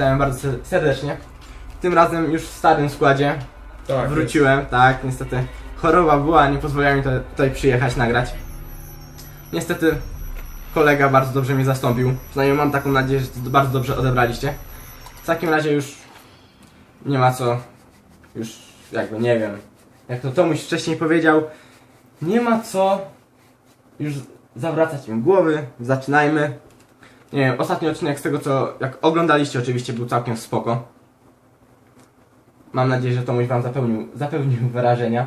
Witamy bardzo se- serdecznie. Tym razem już w starym składzie. Tak. Wróciłem, tak, niestety choroba była, nie pozwoliła mi to, tutaj przyjechać nagrać. Niestety kolega bardzo dobrze mnie zastąpił. Przynajmniej mam taką nadzieję, że to bardzo dobrze odebraliście. W takim razie już nie ma co, już jakby nie wiem, jak to Tomuś wcześniej powiedział, nie ma co już zawracać im głowy, zaczynajmy. Nie wiem, ostatni odcinek z tego co, jak oglądaliście oczywiście był całkiem spoko. Mam nadzieję, że Tomuś wam zapełnił, zapełnił wyrażenia.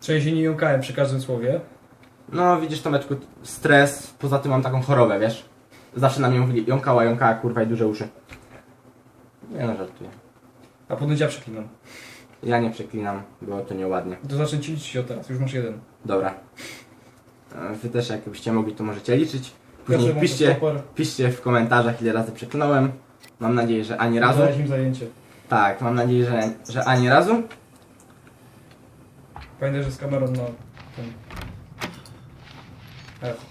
Część się nie jąkałem przy każdym słowie. No widzisz Tomeczku, stres, poza tym mam taką chorobę, wiesz? Zawsze na mnie mówili, jąkała, jąkała, kurwa i duże uszy. Nie no, żartuję. A potem ja przeklinam. Ja nie przeklinam, było to nieładnie. To zacznę ci liczyć od teraz, już masz jeden. Dobra. E, Wy też jakbyście mogli, to możecie liczyć. Później piszcie, piszcie w komentarzach, ile razy przeklnąłem. Mam nadzieję, że ani razu. Dałeś im zajęcie. Tak, mam nadzieję, że, że ani razu. Pamiętaj, że z kamerą na ten... F.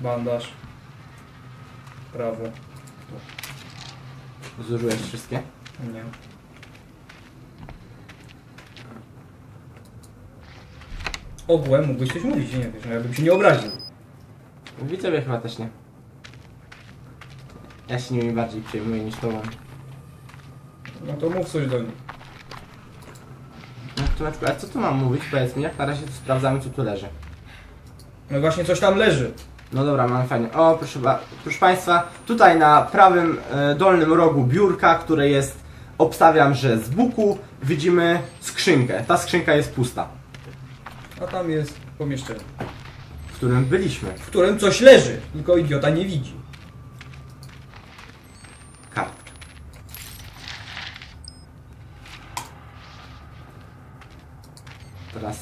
Bandaż. Prawo. Zużyłeś wszystkie. Nie. Ogółem mógłbyś coś mówić, nie wiesz, no ja bym się nie obraził. Widzowie chyba też nie. Ja się nimi bardziej przejmuję niż tobą. No to mów coś do nich. No Tomeczku, a co tu mam mówić? Powiedz mi, jak na razie tu sprawdzamy co tu leży. No właśnie coś tam leży. No dobra, mamy fajnie. O, proszę, ba- proszę Państwa, tutaj na prawym e, dolnym rogu biurka, które jest, obstawiam, że z buku, widzimy skrzynkę. Ta skrzynka jest pusta, A tam jest pomieszczenie, w którym byliśmy. w którym coś leży, tylko idiota nie widzi. Kartka. Teraz,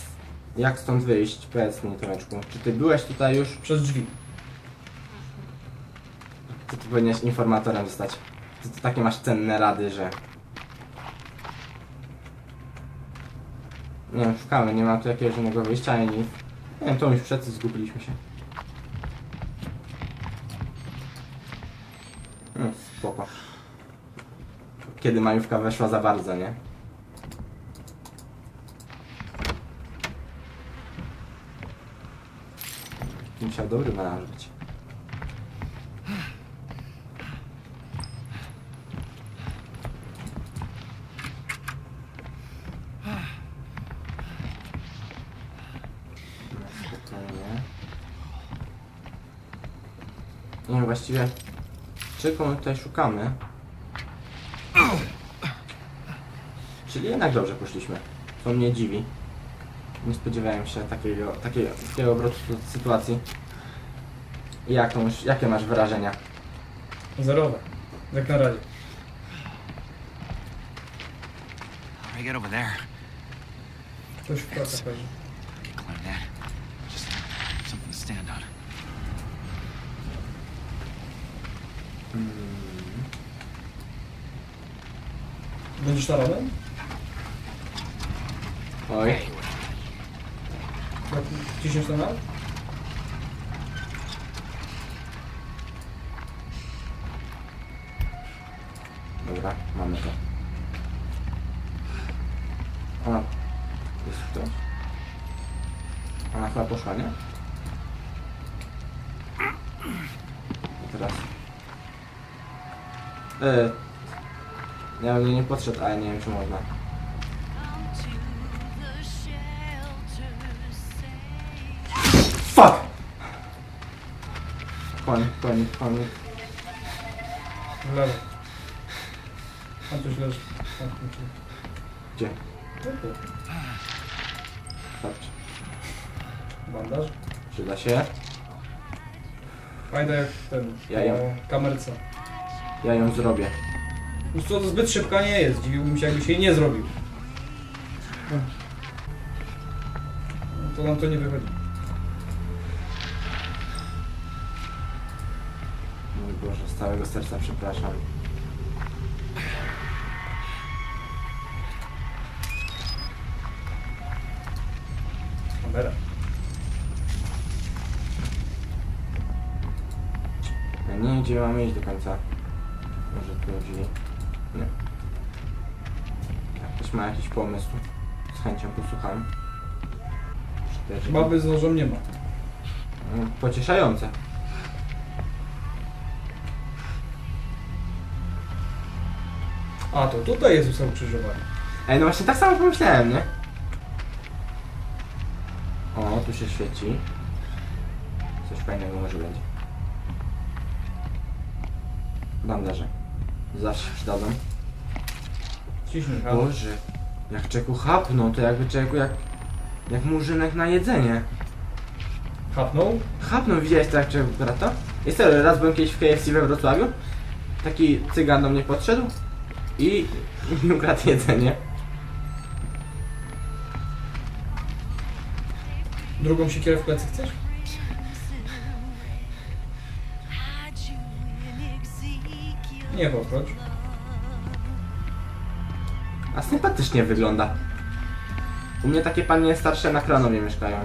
jak stąd wyjść? Powiedz mi, Tomeczku. Czy Ty byłeś tutaj już? Przez drzwi. Ty, ty powinieneś informatorem zostać. Ty, ty takie masz cenne rady, że... Nie wiem, szukamy, nie ma tu jakiegoś innego wyjścia ani. Nie wiem, to już przed zgubiliśmy się. No, spoko. Kiedy majówka weszła za bardzo, nie? Musiał dobry melanż być. No, spokojnie. Nie wiem, właściwie czego my tutaj szukamy? Czyli jednak dobrze poszliśmy. To mnie dziwi. Nie spodziewałem się takiego, takiego, takiego obrotu sy- sytuacji. I Jak to, masz- jakie masz wrażenia? Zerowe. Jak na razie. How do I get over there? Ktoś w pracach leży. Będziesz taranem? Oj, Jak ciśniesz ten nar? dobra, mamy to. Ona... Jest ktoś? Ona chyba poszła, nie? I teraz... Yy... Ja bym nie podszedł, ale nie wiem czy można. Fuck! Koń, koń, koń. W lewo. Tam coś leży. Tam. Gdzie? Tu. Starczy. Bandaż. Przyda się. Pamiętaj jak ten. Ja jem. o kamerce. Ja ją zrobię. Co, to zbyt szybka nie jest. Dziwiłbym się jakbyś jej nie zrobił. No to nam to nie wychodzi. Mój Boże, z całego serca przepraszam. Kamera. nie wiem gdzie mamy iść do końca. Może tu drzwi? Nie. Jak ktoś ma jakiś pomysł, z chęcią posłucham. Cztery. Baby z nożem nie ma. No, Pocieszające. A, to tutaj Jezusa ukrzyżowali. Ej, no właśnie tak samo pomyślałem, nie? O, tu się świeci. Coś fajnego może będzie. Bandaże. Zawsze się przydadzą. Ciśnij, halo. Boże, jak czeku chapnął, to jakby czeku jak... Jak murzynek na jedzenie. Chapnął? Chapnął, widziałeś to jak czeku brata? Jest serio, raz byłem kiedyś w KFC we Wrocławiu. Taki cygan do mnie podszedł i i mi ukradł jedzenie. Drugą siekierę w plecy chcesz? Nie poproć. A sympatycznie wygląda. U mnie takie panie starsze na Kranowie mieszkają.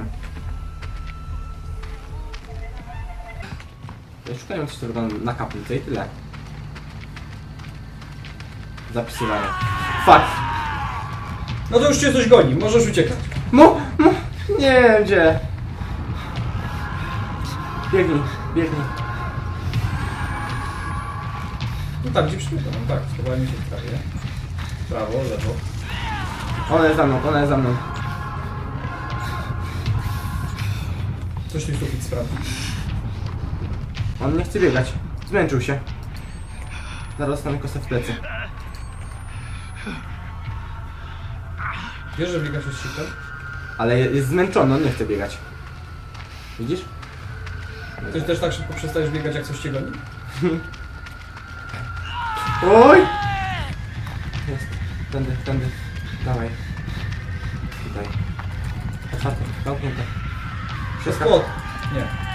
Ja szukają coś, co wygląda na kaplicy i tyle. Zapisywanie. Fuck! No to już cię coś goni, możesz uciekać. Mu, mu, nie wiem gdzie. Biegnij, biegnij. Tak, gdzie przyjdę? No tak, schowajmy się w trawie. Prawo, lewo. Ona jest za mną, ona jest za mną. Coś tu sufit sprawdzi. On nie chce biegać. Zmęczył się. Zaraz dostanę kosę w plecy. Wiesz, że biegasz z sitem? Ale je- jest zmęczony, on nie chce biegać. Widzisz? Ty też tak szybko przestajesz biegać, jak coś cię goni? Oj! Jest. Tędy, tędy. Dawaj. Tutaj. Otwarte, zamknięte. Wszystko. Spot! Nie.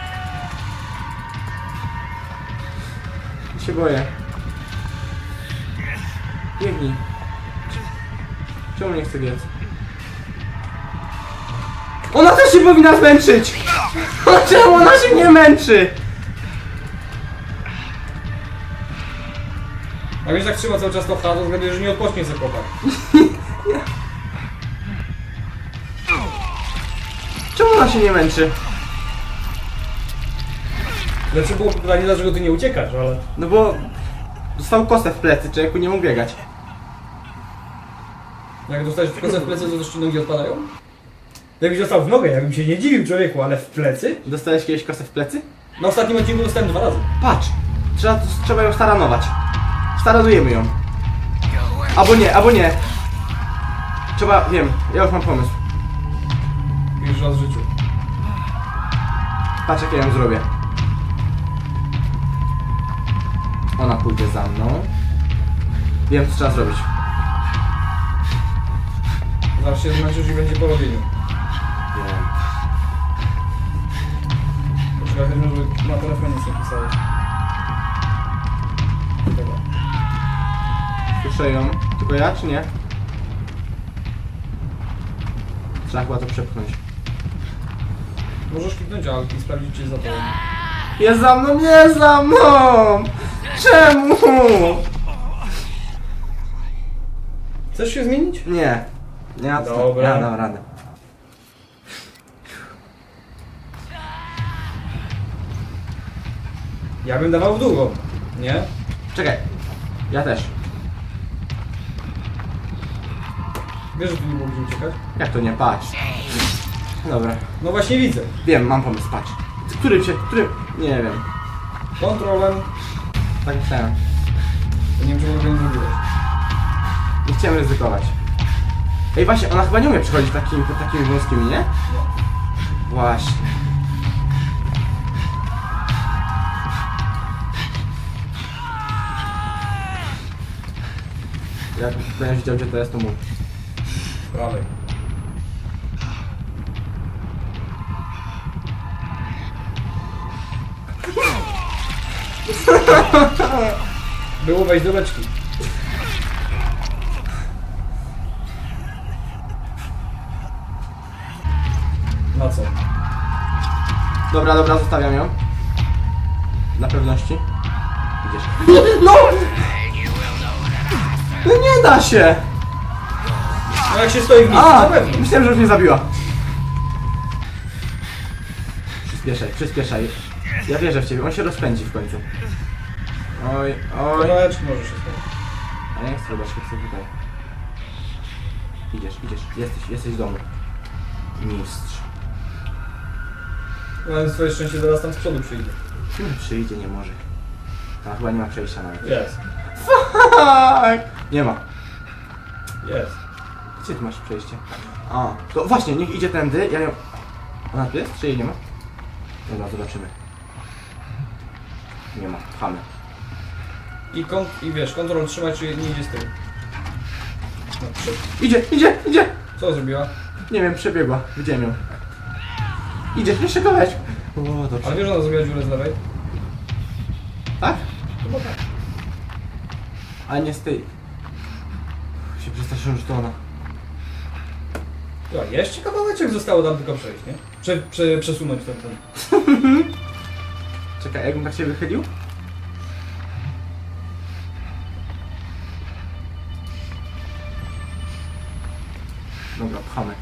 się boję. Biegnij. Czemu nie chce biec? Ona też się powinna zmęczyć! Czemu ona się nie męczy? A więc tak trzyma cały czas to H, to względu, że nie odpocznie za chłopak. Czemu ona się nie męczy? Lepsze było pytanie, dlaczego ty nie uciekasz, ale... No bo dostał kosę w plecy, człowieku nie mógł biegać. Jak dostajesz w kosę w plecy, to też ci nogi odpadają? Jakbyś dostał w nogę, ja bym się nie dziwił człowieku, ale w plecy? Dostałeś kiedyś kosę w plecy? Na ostatnim odcinku dostałem dwa razy. Patrz! Trzeba, trzeba ją staranować. Staranujemy ją. Albo nie, albo nie. Trzeba, wiem, ja już mam pomysł. Pierwszy raz w życiu. Patrz jak ja ją zrobię. Ona pójdzie za mną. Wiem co trzeba zrobić. Zaraz się zmęczysz i będzie po robieniu. Wiem. Poczekaj, żeby na telefonie sobie pisałeś. Dobra. Słyszę ją. Tylko ja czy nie? Trzeba chyba to przepchnąć. Możesz kliknąć alt i sprawdzić, czy jest za to. Jest za mną, jest za mną! Czemu? Chcesz się zmienić? Nie. Nie, ja. Dobra. Ja dam radę. Ja bym dawał w długą. Nie? Czekaj. Ja też. Wiesz, że tu nie gdzie uciekać? Jak to nie? Patrz. Dobra. No właśnie widzę. Wiem, mam pomysł, patrz. Którym się, którym... Nie wiem. Kontrolem. Tak myślałem. To nie wiem, czy zrobiłeś. Nie chciałem ryzykować. Ej, właśnie, ona chyba nie umie przechodzić takimi, takimi wąskimi, nie? Właśnie. Jak będziesz widział, gdzie to jest, to mów. Prawej. Było wejść do beczki. Na co? Dobra, dobra, zostawiam ją. Dla pewności. Idziesz. No! No nie da się! No jak się stoi w miejscu, A! pewno. Myślałem, że już mnie zabiła. Przyspieszaj, przyspieszaj. Ja wierzę w ciebie, on się rozpędzi w końcu. Oj, oj. Kawałeczki możesz się stać. A nie chcę zobaczyć, chcę tutaj. Idziesz, idziesz, jesteś, jesteś w domu. Mistrz. No ale swoje szczęście zaraz tam z przodu przyjdzie. Nie przyjdzie, nie może. Tam chyba nie ma przejścia nawet. Jest. Fuck! Nie ma. Jest. Ty masz przejście? A, to właśnie, niech idzie tędy, ja ją... Ona tu jest, czy jej nie ma? Dobra, zobaczymy. Nie ma, pchamy. I, I wiesz, kontrol trzymać, czy nie idzie z tyłu. No, przy... Idzie, idzie, idzie! Co zrobiła? Nie wiem, przebiegła, widziałem ją. Idzie, jeszcze kawałek. O, dobrze. Ale wiesz, że ona zrobiła dziurę z lewej? Tak? Chyba tak. Ale nie z tej... Się przestraszyłem, że to ona. Ja, jeszcze kawałeczek zostało tam tylko przejść, nie? Prze, prze, przesunąć ten, ten. Czekaj, jakbym tak się wychylił? Dobra, pchamy.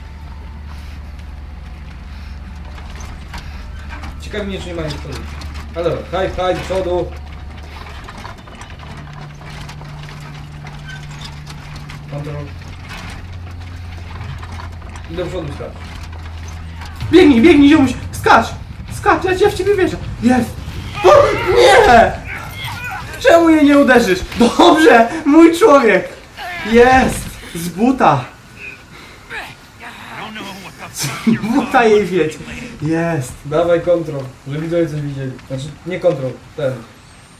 Ciekawi mnie, czy nie mają przodu. Ale dobra, haj, haj, do przodu. Kontrol. Do przodu stać. Biegnij, biegnij, ziomuś! Skacz! Skacz, ja cię w ciebie wierzę! Jest! O, nie! Czemu jej nie uderzysz? Dobrze! Mój człowiek! Jest! Z buta! Z buta jej wiedź! Jest! Dawaj kontrol, żeby widzowie coś widzieli. Znaczy, nie kontrol, ten.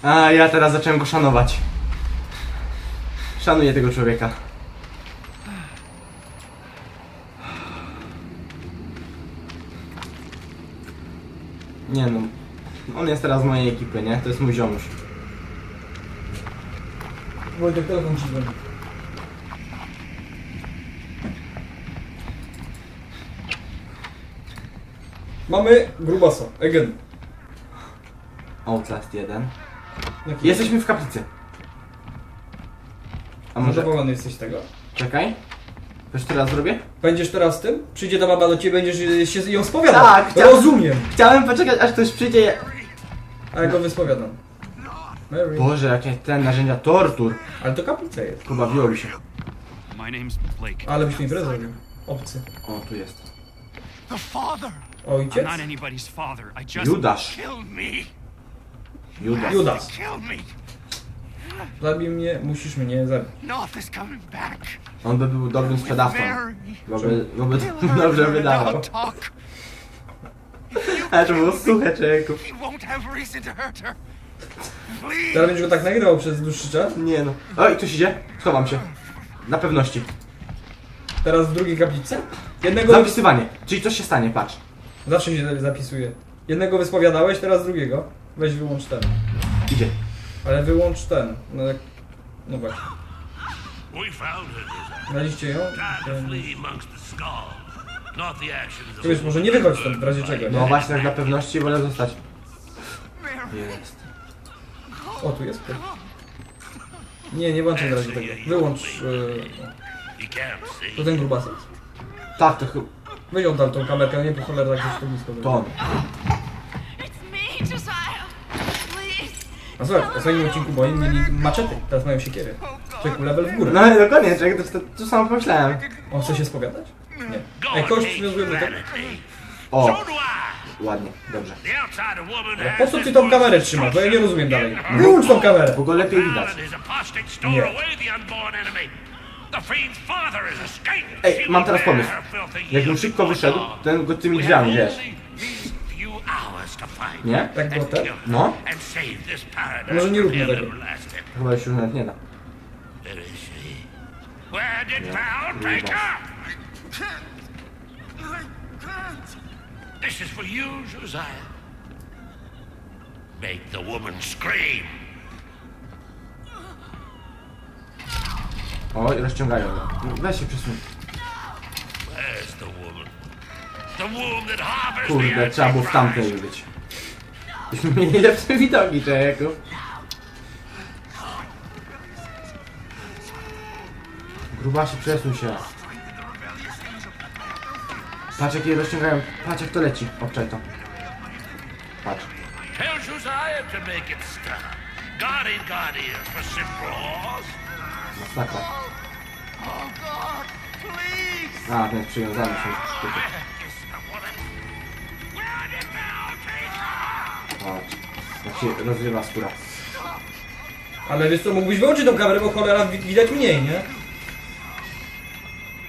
A ja teraz zacząłem go szanować. Szanuję tego człowieka. Nie no. On jest teraz z mojej ekipy, nie? To jest mój ziomuś. Wojtek, telefon ci dzwoni. Mamy grubasa, again. Outlast 1. Jaki? Jesteśmy w kaplicy. A może... Zadowolony jesteś tego? Czekaj. Wiesz co teraz zrobię? Będziesz teraz tym? Przyjdzie ta baba do ciebie, będziesz y, się ją spowiadał. Tak, chciałem- Rozumiem. Chciałem poczekać aż ktoś przyjdzie... A ja go wyspowiadam. Mary. Boże, jakie ten narzędzia tortur. Ale to kaplica jest. Pobawiło mi się. My name's Blake. Ale byś tu imprezę zrobił. Obcy. O, tu jest. The father. I'm Ojciec? not anybody's father. I just Judasz. me. Judas. Judas. Me. Zabij mnie, musisz mnie zabić. On by był dobrym sprzedawcą. Mary. Bo by, bo by He'll dobrze learn wydawał. Ale to było suche, człowieku. Teraz będziesz go tak nagrywał przez dłuższy czas. Nie no. Oj, ktoś idzie? Schowam się. Na pewności. Teraz w drugiej kaplicy. Jednego Zapisywanie. Czyli coś się stanie, patrz. Zawsze się zapisuje. Jednego wyspowiadałeś, teraz drugiego. Weź wyłącz ten. Idzie. Ale wyłącz ten. No, jak... no właśnie. Znaliście ją? to wiesz, może nie wychodź stąd w razie czego, No nie? właśnie, tak dla pewności wolę zostać. Jest. O, tu jest. Nie, nie włączaj na razie tego. Wyłącz... Yy... See. To ten grubasek. Tak, to chyba. Weź oddal tą kamerkę, nie po cholera tak gdzieś to blisko. To on. A słuchaj, w ostatnim odcinku moim mieli maczety, teraz mają siekiery. Czekaj, level w górę. No ale dokładnie, człowiek, to, to, to samo pomyślałem. On chce się spowiadać? Nie. Ej, kość hates przywiązujemy do... humanity. O, ładnie, dobrze. Ale po co ty tą kamerę trzymasz? Bo ja nie rozumiem dalej. Wyłącz tą kamerę! Bo go lepiej widać. Ej, mam teraz pomysł. yield szybko wyszedł, ten go tymi drzwiami, wiesz. Nie? Tak było and tak? No. Może nie róbmy tego. Chyba już nawet nie da. This is for you, Josiah. Make the woman scream. O, i rozciągają go. Weź się przesuń. Where's the woman? Kurde, trzeba było w tamtej być. Byśmy mieli lepsze widoki, tak człowieku. Grubasie, przesuń się. Patrz jak je rozciągają, patrz jak to leci. Obczaj to. Patrz. Tells you Masakra. Oh, A, więc przywiązałem się. Patrz. Jak się rozrywa skóra. Ale wiesz co, mógłbyś wyłączyć tą kamerę, bo cholera wi- widać mniej, nie?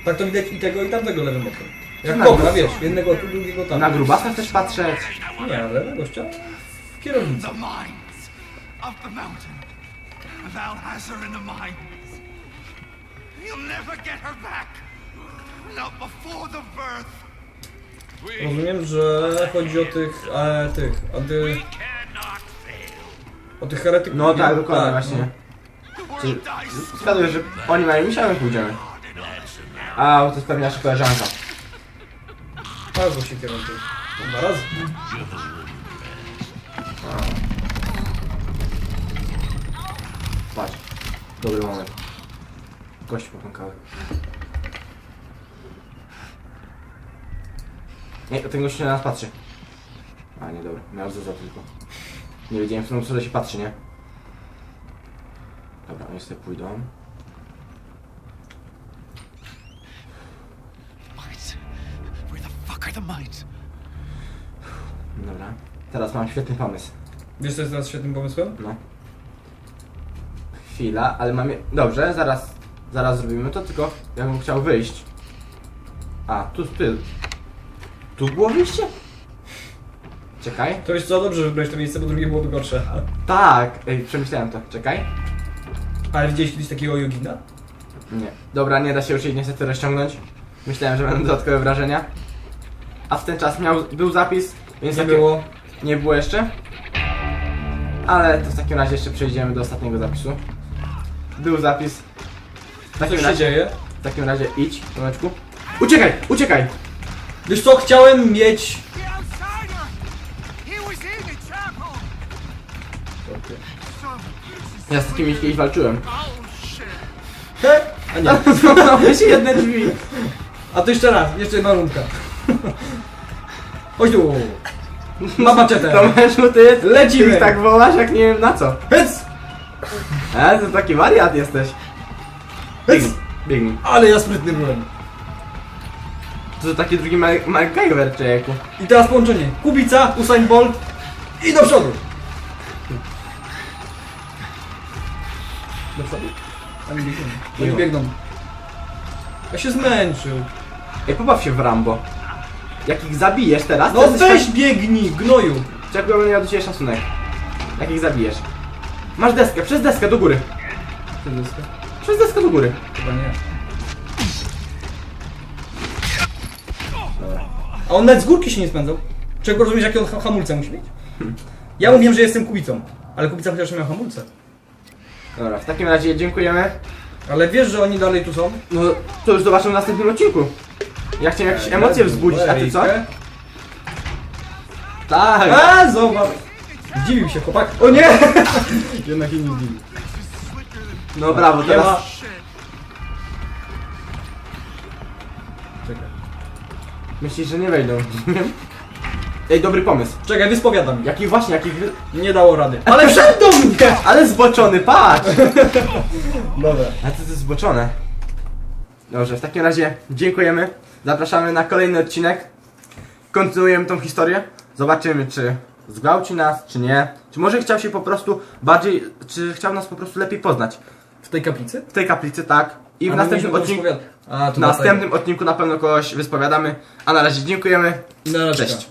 Tak to widać i tego i tamtego lewym okiem. Jak Na kobra, wiesz, jednego tu, drugiego tam. Na grubasa chcesz patrzeć? Nie, ale lewego ściana w kierownicy. The mines! Up the mountain! Her in the mines! You'll never get her back! Not before the birth! Rozumiem, że chodzi o tych, e, tych, anty, o tych heretyków. No tak, dokładnie Tak, właśnie. The world Czy dies! zgaduję, że oni mają misia, my pójdziemy. A, bo to jest pewnie nasza koleżanka. No. Albo się kierunku. Dwa razy. Patrz. Dobry moment. Kości popękały. Nie, ten gościu na nas patrzy. A, nie, dobra. Miał za tylko. Nie wiedziałem, w którą stronę się patrzy, nie? Dobra, oni sobie pójdą. Mines! Where the fuck are the mines? Dobra. Teraz mam świetny pomysł. Wiesz co jest teraz świetnym pomysłem? No. Chwila, ale mam... je- Dobrze, zaraz... Zaraz zrobimy to, tylko ja bym chciał wyjść. A, tu spyl. Tu było wyjście? Czekaj. To wiesz co, dobrze, że wybrałeś to miejsce, bo drugie byłoby gorsze. Tak, ej, przemyślałem to. Czekaj. Ale widziałeś kiedyś takiego jogina? Nie. Dobra, nie da się już jej niestety rozciągnąć. Myślałem, że będą dodatkowe wrażenia. A w ten czas miał, był zapis, więc Nie takie- było. Nie było jeszcze. Ale to w takim razie jeszcze przejdziemy do ostatniego zapisu. Był zapis. W Co takim się razie, dzieje? w takim razie idź, Tomeczku. Uciekaj, uciekaj! Wiesz co, chciałem mieć... Ja z takimi kiedyś walczyłem. He? A nie. Zamknąłeś jedne drzwi. A to jeszcze raz, jeszcze jedna rundka. Chodź tu. Ma maczetę. Tomeczku, ty Lecimy. Ty tak wołasz jak nie wiem na co. Hec! E, to taki wariat jesteś. Hec! Biegnij. Ale ja sprytny byłem. To taki drugi Ma- MacGyver, człowieku. I teraz połączenie. Kubica, Usain Bolt i do przodu. Do przodu? Oni biegną. Oni biegną. Ja się zmęczył. Ej, pobaw się w Rambo. Jak ich zabijesz teraz, No to jesteś weź biegnij, gnoju. Czekaj, będę miał do ciebie szacunek. Jak ich zabijesz. Masz deskę, przez deskę do góry. Przez deskę do góry. Chyba nie. A on nawet z górki się nie spędzał. Czego rozumiesz, jakie on ha- hamulce musi mieć? Ja mówiłem, że jestem kubicą. Ale kubica chociaż miał hamulce. Dobra, w takim razie dziękujemy. Ale wiesz, że oni dalej tu są? No, to już zobaczymy w następnym odcinku. Ja chciałem jakieś emocje wzbudzić, a ty co? Tak. A, zobacz! Zdziwił się chłopak. O nie! Jednak się nie zdziwił. No brawo, Nie ma. teraz... Czekaj. Myślisz, że nie wejdą. Ej, dobry pomysł. Czekaj, wyspowiadam. Jakich właśnie, jakich... wy- Nie dało rady. Ale wszedł do mnie! Ale zboczony, patrz! Dobra. A to, to jest zboczone. Dobrze, w takim razie dziękujemy. Zapraszamy na kolejny odcinek. Kontynuujemy tą historię. Zobaczymy, czy zgwałci nas, czy nie. Czy może chciał się po prostu bardziej, czy chciał nas po prostu lepiej poznać. W tej kaplicy? W tej kaplicy, tak. I w następnym odcinku. A, w następnym odcinku na pewno kogoś wyspowiadamy. A na razie dziękujemy. I na razie. Cześć.